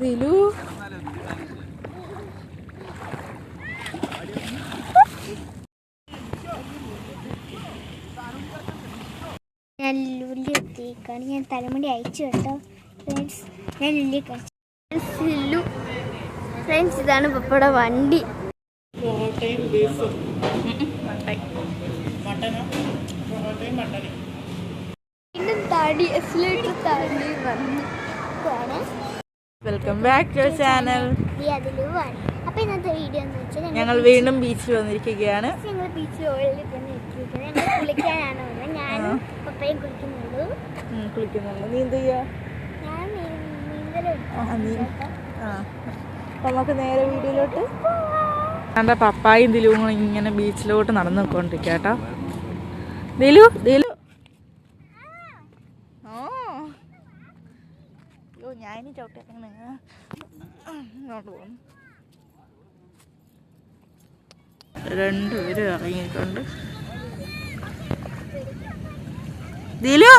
ദിലു ഞാൻ ലുല്ലി എത്തിയേക്കാണ്. ഞാൻ തലമുടി അയച്ചു കേട്ടോ. ഫ്രണ്ട്സ് ഞാൻ ലുല്ലി ലുല്ലു ഫ്രണ്ട്സ് ഇതാണ് പപ്പയുടെ വണ്ടി. വീണ്ടും തടി എസ്ലേറ്റ് തടി വന്നു. ഇതാണ് വെൽക്കം ബാക്ക് ടു ചാനൽ അപ്പൊ ഇന്നത്തെ വീഡിയോ എന്ന് വെച്ചാൽ ഞങ്ങൾ വീണ്ടും ബീച്ചിൽ വന്നിരിക്കുകയാണ്. ഞങ്ങൾ ബീച്ചിൽ കുളിക്കാനാണ് ഞാനും പപ്പയും കുളിക്കുന്നുള്ളൂ. നീ എന്ത് ചെയ്യാ? നമുക്ക് നേരെ വീഡിയോയിലോട്ട് എന്റെ പപ്പായും ദിലുവും ഇങ്ങനെ ബീച്ചിലോട്ട് നടന്നു പോയിക്കൊണ്ടിരിക്കുക കേട്ടോ. ദിലു ദിലു. ഞാനിനി ചവിട്ടി ഇങ്ങോട്ട് പോകുന്നു രണ്ടുപേരും ഇറങ്ങിയിട്ടുണ്ട്. ദിലു?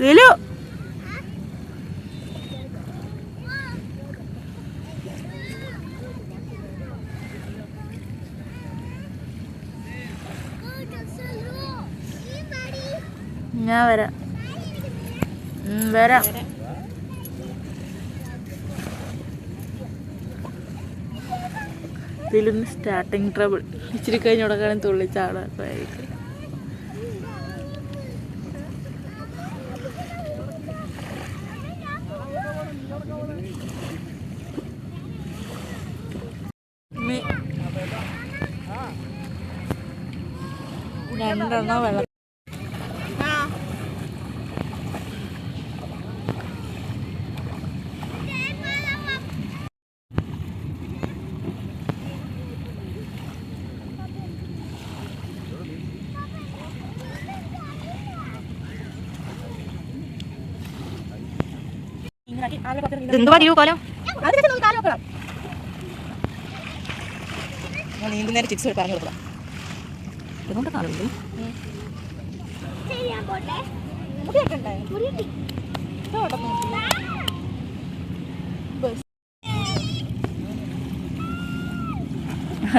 ദിലു? ഞാൻ വരാം. വരാം. ഇതിലൊന്ന് സ്റ്റാർട്ടിങ് ട്രബിൾ ഇച്ചിരി കഴിഞ്ഞ് ഉടക്കാനും തുള്ളിച്ചാടായിരിക്കും മി- രണ്ടെണ്ണം വെള്ളം എന്തുവാ തീരു കോലം? നീന്തുന്നേരം ചിക്സ് പറഞ്ഞു കൊടുക്കണം ഇതുകൊണ്ട് കാണുന്നു ശരി ഞാൻ പോട്ടെ. മുറിയുണ്ട്.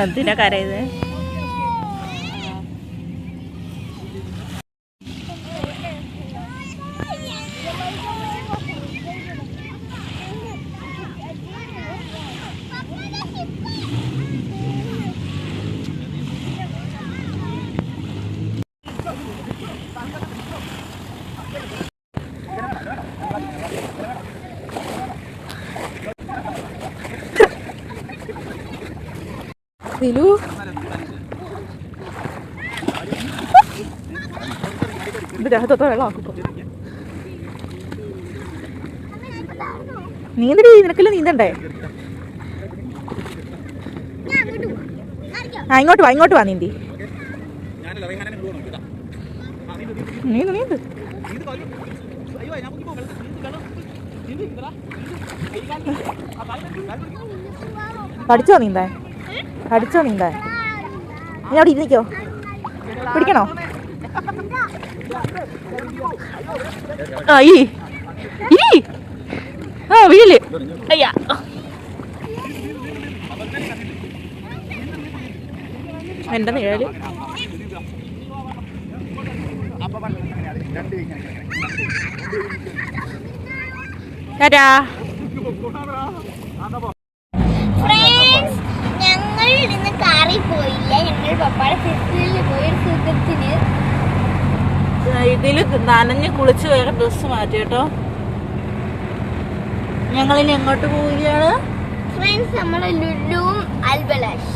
എന്തിനാ കരയത് ദിലു ഇത് നിനക്കല്ലേ നീന്തണ്ടേ? ആ ഇങ്ങോട്ട് വാ ഇങ്ങോട്ട് വാ നീന്തി. നീന്ത് നീന്ത്. പഠിച്ചോ നീന്താൻ? പഠിച്ചോ നീന്താൻ നീ അവിടെ ഇരുന്നിക്കോ. പിടിക്കണോ? ആ ഈ ആ വീൽ. അയ്യാ. എന്റെ നിഴൽ? ടാറ്റാ പപ്പാടെ ഫെസ്റ്റിവലിൽ പോയി ഒരു സുഖത്തിന് ഇതിൽ നനഞ്ഞ് കുളിച്ച് വേറെ ഡ്രസ്സ് മാറ്റി കേട്ടോ. ഞങ്ങളിനി എങ്ങോട്ട് പോവുകയാണ്? ഫ്രണ്ട്സ് അൽബലാഷ്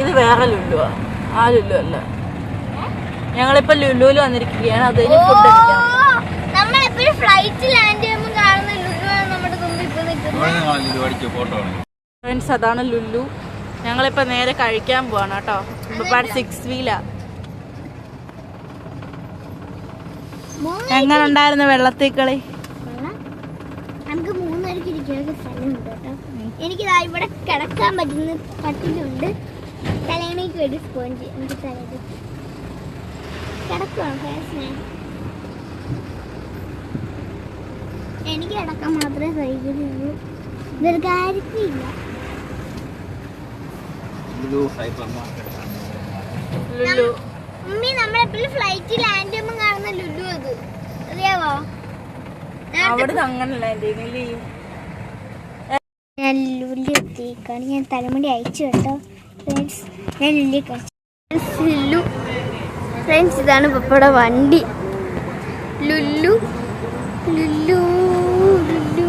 ഇത് വേറെ ലുല്ലുവാ ആ ലുല്ലു അല്ല. ഞങ്ങളിപ്പോ ലുല്ലുവിൽ വന്നിരിക്കുകയാണ്. അത് ഫുഡ് നമ്മളെപ്പോഴും ഫ്ലൈറ്റ് ലാൻഡ് ചെയ്യുമ്പോൾ കാണുന്ന ലുലുവാണ് നമ്മുടെ മുമ്പിൽ ഫോട്ടോ ഫ്രണ്ട്സ് അതാണ് ലുലു. ഞങ്ങളിപ്പോ നേരെ കഴിക്കാൻ പോവാണ് കേട്ടോ. ഇപ്പൊ സിക്സ് വീല എങ്ങനെ ഉണ്ടായിരുന്നു വെള്ളത്തിൽ കളി. നമുക്ക് മൂന്നുപേർക്ക് ഇരിക്കാനൊക്കെ സ്ഥലമുണ്ട് കേട്ടോ. എനിക്കിതാ ഇവിടെ കിടക്കാൻ പറ്റുന്ന പറ്റുന്നുണ്ട്. തലയണയ്ക്ക് ഒരു സ്പോഞ്ച് എനിക്ക് തലയിൽ കിടക്കുവാണ് ഞാൻ എനിക്ക് കിടക്കാൻ മാത്രമേ കഴിക്കുന്നുള്ളൂ ഇതൊരു കാര്യത്തില്ല ലുലു നമ്മളെപ്പോഴും ഫ്ലൈറ്റ് ലാൻഡ് ചെയ്യുമ്പോൾ കാണുന്ന ലുലു അത്. അറിയാവോ? അവിടെ ഞാൻ ലുലു എത്തിക്കാണ് ഞാൻ തലമുടി അയച്ചു കേട്ടോ. ഫ്രണ്ട്സ് ഞാൻ ഫ്രണ്ട്സ് ഇതാണ് പപ്പയുടെ വണ്ടി. ലുല്ലു ലുല്ലു ലുല്ലു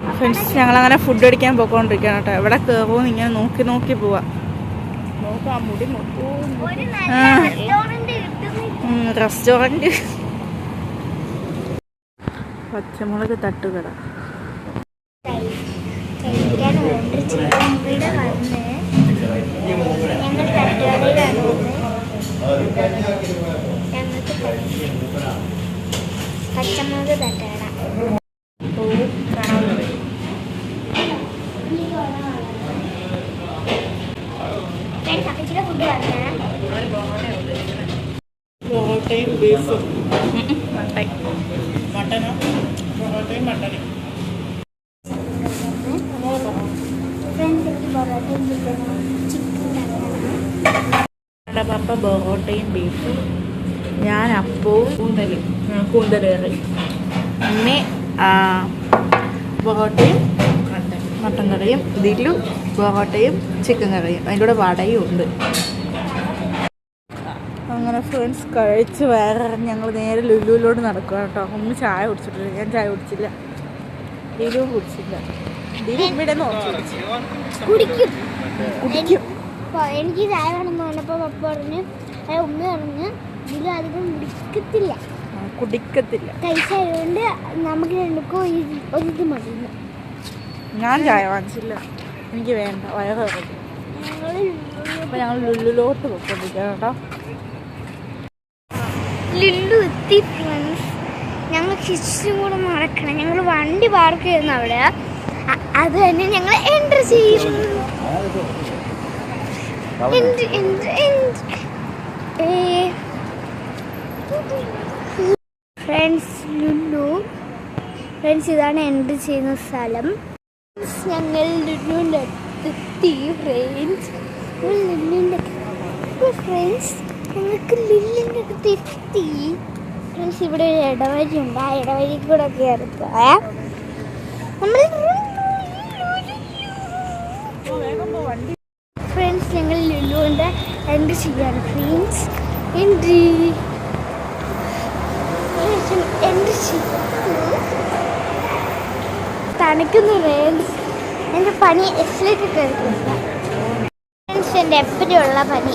ഫ്രണ്ട്സ് ഞങ്ങൾ അങ്ങനെ ഫുഡ് അടിക്കാൻ പോയിക്കൊണ്ടിരിക്കുകയാണ് കേട്ടോ. എവിടെ കയറുമെന്ന് ഇങ്ങനെ നോക്കി നോക്കി പോവാ. നോക്കാം മുടി ആ. റെസ്റ്റോറന്റ് പച്ചമുളക് തട്ടുകട. കഴിക്കാൻ ഓർഡർ മട്ടനോ? പൊറോട്ടയും മട്ടനും. എന്റെ പപ്പ പൊറോട്ടയും ബീഫും ഞാൻ അപ്പവും കൂന്തലും. കൂന്തലേറി അമ്മ പൊറോട്ടയും മട്ടൻ. കറിയും ഇതിലും പൊറോട്ടയും ചിക്കൻ കറിയും. അതിന്റെ കൂടെ വടയും ഉണ്ട്. ഫ്രണ്ട്സ് കഴിച്ച് വേറെ ഞങ്ങൾ നേരെ ലുലുവിലോട്ട് നടക്കുക കേട്ടോ. ഒന്നും ചായ കുടിച്ചിട്ടില്ല. ഞാൻ ചായ കുടിച്ചില്ല. ലുലുവും കുടിച്ചില്ല. ദിലു ഇവിടെ കുടിക്കും. കുടിക്കും. എനിക്ക് ചായ വേണമെന്ന് പറഞ്ഞപ്പോൾ പപ്പ പറഞ്ഞു ഉമ്മ പറഞ്ഞു ഇതിൽ അധികം കുടിക്കത്തില്ല. കുടിക്കത്തില്ല. നമുക്ക് രണ്ടുക്കും ഒരു- ഇത് മതി. ഞാൻ ചായ വാങ്ങിച്ചില്ല. എനിക്ക് വേണ്ട. വയറ് അപ്പൊ ഞങ്ങൾ ലുല്ലുലോട്ട് പോയിക്കൊണ്ടിരിക്കുക കേട്ടോ. ലുല്ലു എത്തി ഫ്രണ്ട്സ് ഞങ്ങൾ ഇച്ചിരി കൂടെ നടക്കണം. ഞങ്ങൾ വണ്ടി പാർക്ക് ചെയ്യുന്ന അവിടെ. അത് തന്നെ ഞങ്ങൾ എന്റർ ചെയ്യും. ഫ്രണ്ട്സ് ലുല്ലു ഫ്രണ്ട്സ് ഇതാണ് എൻട്രി ചെയ്യുന്ന സ്ഥലം. ഞങ്ങൾ ലുല്ലുവിന്റെ അടുത്തെത്തി ഫ്രണ്ട്സ് ഫ്രണ്ട്സ് ഞങ്ങൾക്ക് ലില്ലിന്റെ അടുത്ത് എത്തി ഫ്രണ്ട്സ് ഇവിടെ ഒരു ഇടവഴി ഉണ്ട്. ആ ഇടവഴി കൂടെ കയറി ഫ്രണ്ട്സ് ഞങ്ങൾ ലുലുവിന്റെ എൻട്രി ചെയ്യാണ് ഫ്രണ്ട്സ് എൻട്രി. ചെയ്തു തണുക്കുന്നു ഫ്രണ്ട്സ് എന്റെ പനി എക്സിലേക്ക് കയറി ഫ്രണ്ട്സ് എന്റെ എപ്പോഴും ഉള്ള പനി?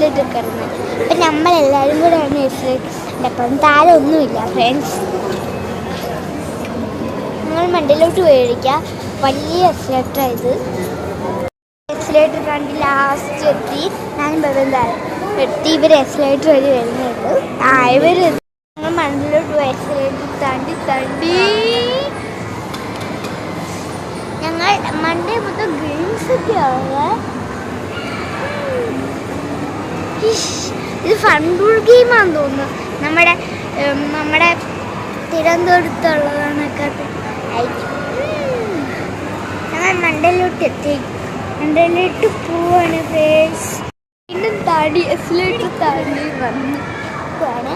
എക്സിലേക്ക് കിടന്നു അപ്പം നമ്മളെല്ലാവരും കൂടെ എക്സിലേക്ക് അപ്പം താഴെ ഒന്നുമില്ല ഫ്രണ്ട്സ് നമ്മൾ മണ്ടയിലോട്ട് മേടിക്കുക വലിയ എക്സിലേറ്ററായത് ഇത്. എക്സിലേറ്റർ കണ്ട് ലാസ്റ്റ് എത്തി. ഞാൻ പറയുന്നത് എത്തി ഇവർ എക്സിലേറ്റർ വഴി വരുന്നുണ്ട് ആ ഇവർ ഞങ്ങൾ മണ്ടിലോട്ട് എക്സിലേറ്റർ തണ്ടി തണ്ടി. ഞങ്ങൾ മണ്ടേ മൊത്തം ഗ്രീൻസ് ഒക്കെയാണ് ഇത് ഫൺബുൾ ഗെയിമാണെന്ന് തോന്നുന്നു. നമ്മുടെ നമ്മുടെ തിരുവനന്തപുരത്തുള്ളതാണൊക്കെ. ഞങ്ങൾ മണ്ടയിലോട്ട് എത്തി. മണ്ടയിലോട്ട് പോവാണ് ഫേസ് വീണ്ടും താടി എസിലോട്ട് താടി വന്നു. പോവാണ്.